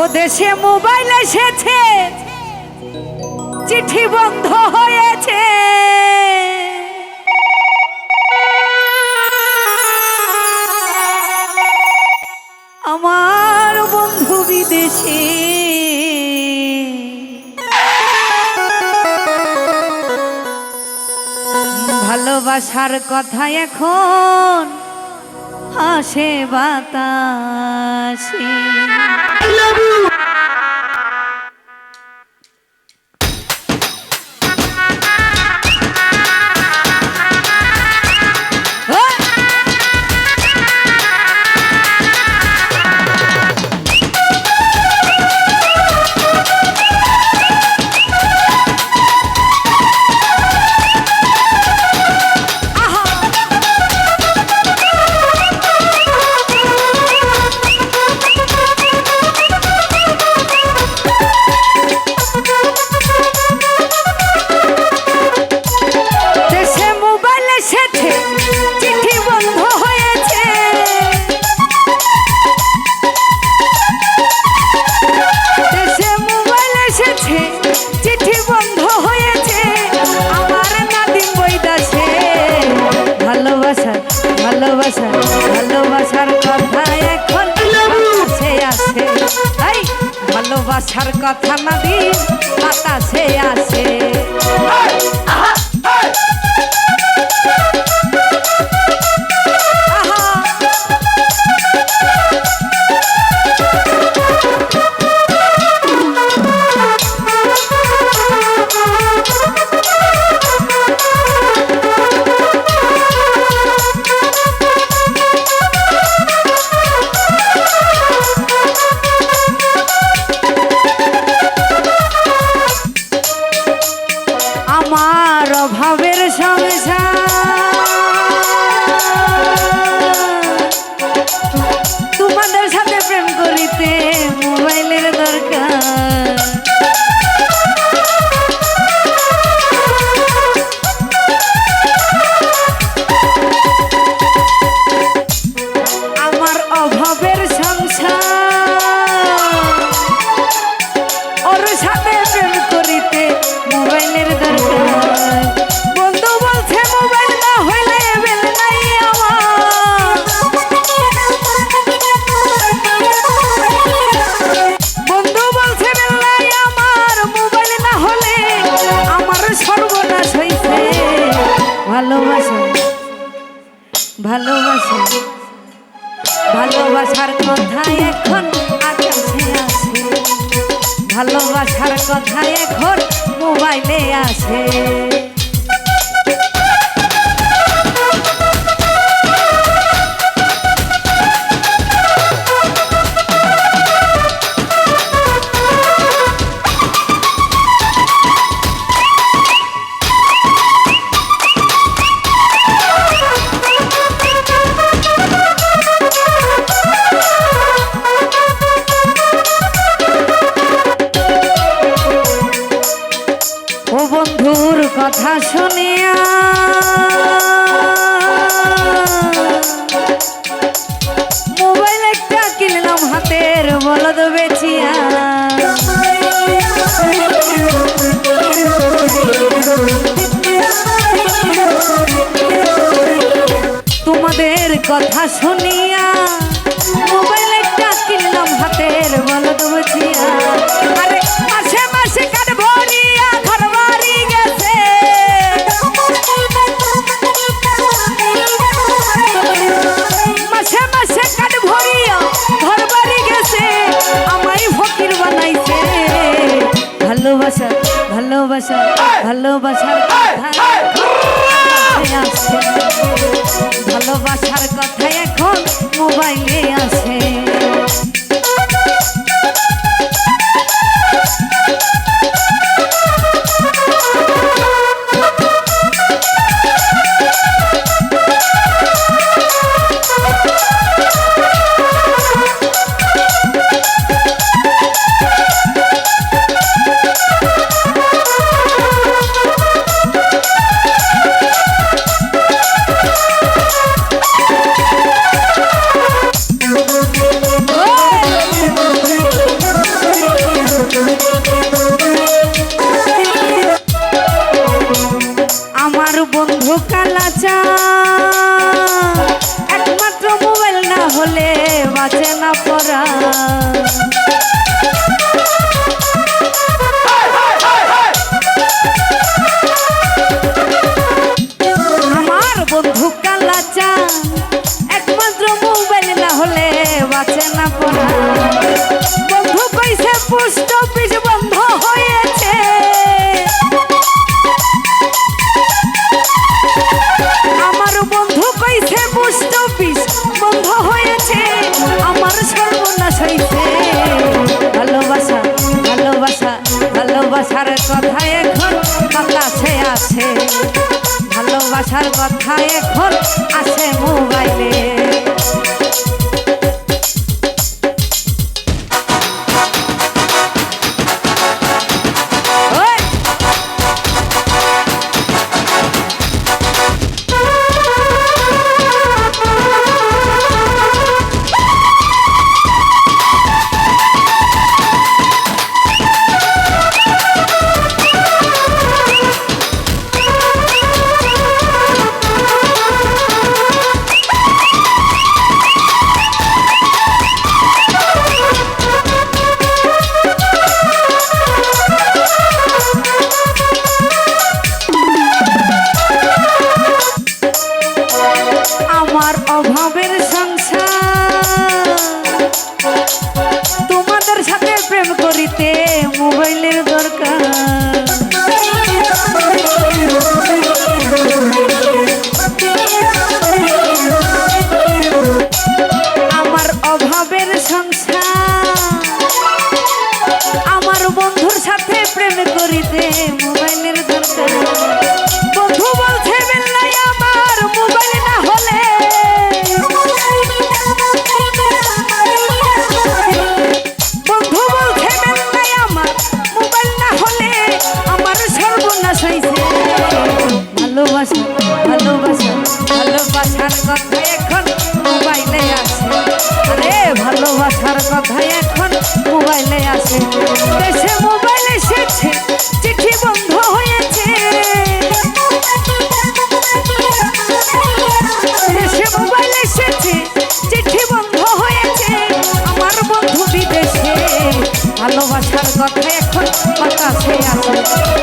ও দেশে মোবাইল এসেছে। চিঠি বন্ধ হয়েছে। আমার বন্ধু বিদেশে। ভালোবাসার কথা এখন আসে বাতাসে। ওই! ভালোবাসা ভালোবাসার কথা এখন বাতাসে আসে। এই ভালোবাসার কথা নাদিম বাতাসে আসে। ভালোবাসার কথা এখন আসে। ভালোবাসার কথা এখন মোবাইলে আসে। বলদ বেচিয়া তোমাদের কথা শুনিয়া ভালোবাসা ভালোবাসার কথা ভালোবাসার কথা এখন মোবাইলে বাঁচে না পড়া। আমার বন্ধু কালা চান একমাত্র মোবাইল না হলে বাঁচে পড়া। বন্ধু কইছে কথা এখন আছে মোবাইলে। সবাই এখন মোবাইলে আছে। দেশে মোবাইল এসেছে, চিঠি বন্ধ হয়েছে। দেশে মোবাইল এসেছে, চিঠি বন্ধ হয়েছে। আমার বন্ধু বিদেশে, ভালোবাসার কথা এখন বাতাসে আছে।